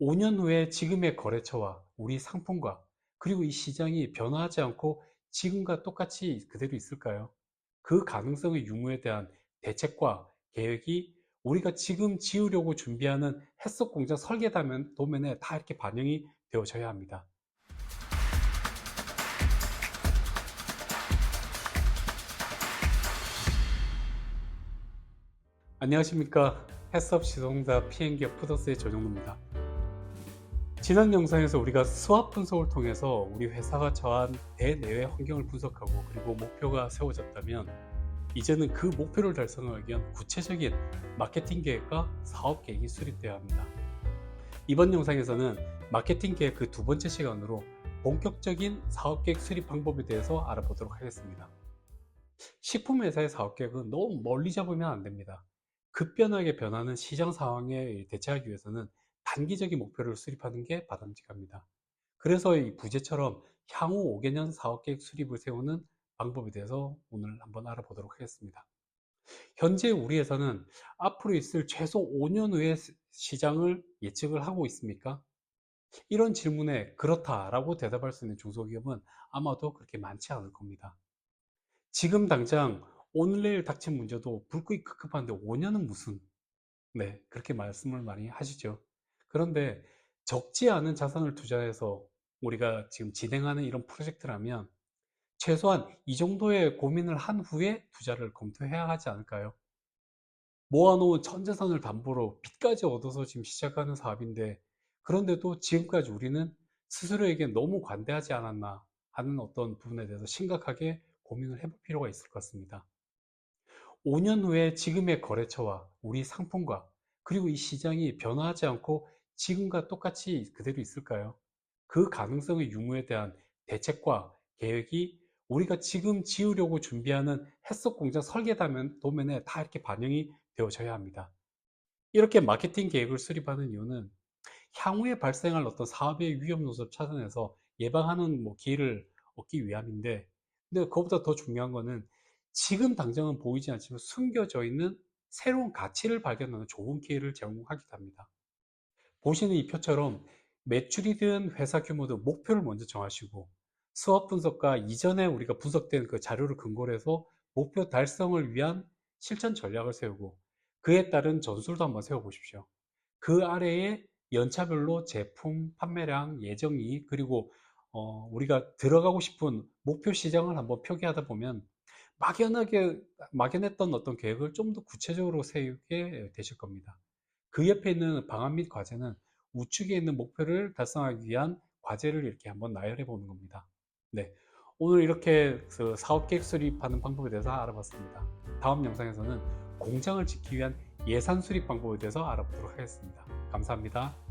5년 후에 지금의 거래처와 우리 상품과 그리고 이 시장이 변화하지 않고 지금과 똑같이 그대로 있을까요? 그 가능성의 유무에 대한 대책과 계획이 우리가 지금 지으려고 준비하는 햇석 공장 설계 도면에 다 이렇게 반영이 되어져야 합니다. 안녕하십니까. 햇섭 시송자 PN기업 푸더스의 조정로입니다. 지난 영상에서 우리가 수압 분석을 통해서 우리 회사가 처한 대내외 환경을 분석하고 그리고 목표가 세워졌다면 이제는 그 목표를 달성하기 위한 구체적인 마케팅 계획과 사업 계획이 수립되어야 합니다. 이번 영상에서는 마케팅 계획 그 두 번째 시간으로 본격적인 사업 계획 수립 방법에 대해서 알아보도록 하겠습니다. 식품 회사의 사업 계획은 너무 멀리 잡으면 안 됩니다. 급변하게 변하는 시장 상황에 대처하기 위해서는 단기적인 목표를 수립하는 게 바람직합니다. 그래서 이 부제처럼 향후 5개년 사업계획 수립을 세우는 방법에 대해서 오늘 한번 알아보도록 하겠습니다. 현재 우리 회사는 앞으로 있을 최소 5년 후의 시장을 예측을 하고 있습니까? 이런 질문에 그렇다라고 대답할 수 있는 중소기업은 아마도 그렇게 많지 않을 겁니다. 지금 당장 오늘 내일 닥친 문제도 불끄이 급급한데 5년은 무슨 네 그렇게 말씀을 많이 하시죠. 그런데 적지 않은 자산을 투자해서 우리가 지금 진행하는 이런 프로젝트라면 최소한 이 정도의 고민을 한 후에 투자를 검토해야 하지 않을까요? 모아놓은 전 재산을 담보로 빚까지 얻어서 지금 시작하는 사업인데 그런데도 지금까지 우리는 스스로에게 너무 관대하지 않았나 하는 어떤 부분에 대해서 심각하게 고민을 해볼 필요가 있을 것 같습니다. 5년 후에 지금의 거래처와 우리 상품과 그리고 이 시장이 변화하지 않고 지금과 똑같이 그대로 있을까요? 그 가능성의 유무에 대한 대책과 계획이 우리가 지금 지으려고 준비하는 햇석 공장 설계 도면에 다 이렇게 반영이 되어져야 합니다. 이렇게 마케팅 계획을 수립하는 이유는 향후에 발생할 어떤 사업의 위험 요소를 찾아내서 예방하는 뭐 기회를 얻기 위함인데 근데 그것보다 더 중요한 거는 지금 당장은 보이지 않지만 숨겨져 있는 새로운 가치를 발견하는 좋은 기회를 제공하기도 합니다. 보시는 이 표처럼 매출이든 회사 규모든 목표를 먼저 정하시고 수업 분석과 이전에 우리가 분석된 그 자료를 근거로 해서 목표 달성을 위한 실천 전략을 세우고 그에 따른 전술도 한번 세워보십시오. 그 아래에 연차별로 제품, 판매량, 예정이익, 그리고 어, 우리가 들어가고 싶은 목표 시장을 한번 표기하다 보면 막연하게 막연했던 어떤 계획을 좀 더 구체적으로 세우게 되실 겁니다. 그 옆에 있는 방안 및 과제는 우측에 있는 목표를 달성하기 위한 과제를 이렇게 한번 나열해 보는 겁니다. 네. 오늘 이렇게 그 사업 계획 수립하는 방법에 대해서 알아봤습니다. 다음 영상에서는 공장을 짓기 위한 예산 수립 방법에 대해서 알아보도록 하겠습니다. 감사합니다.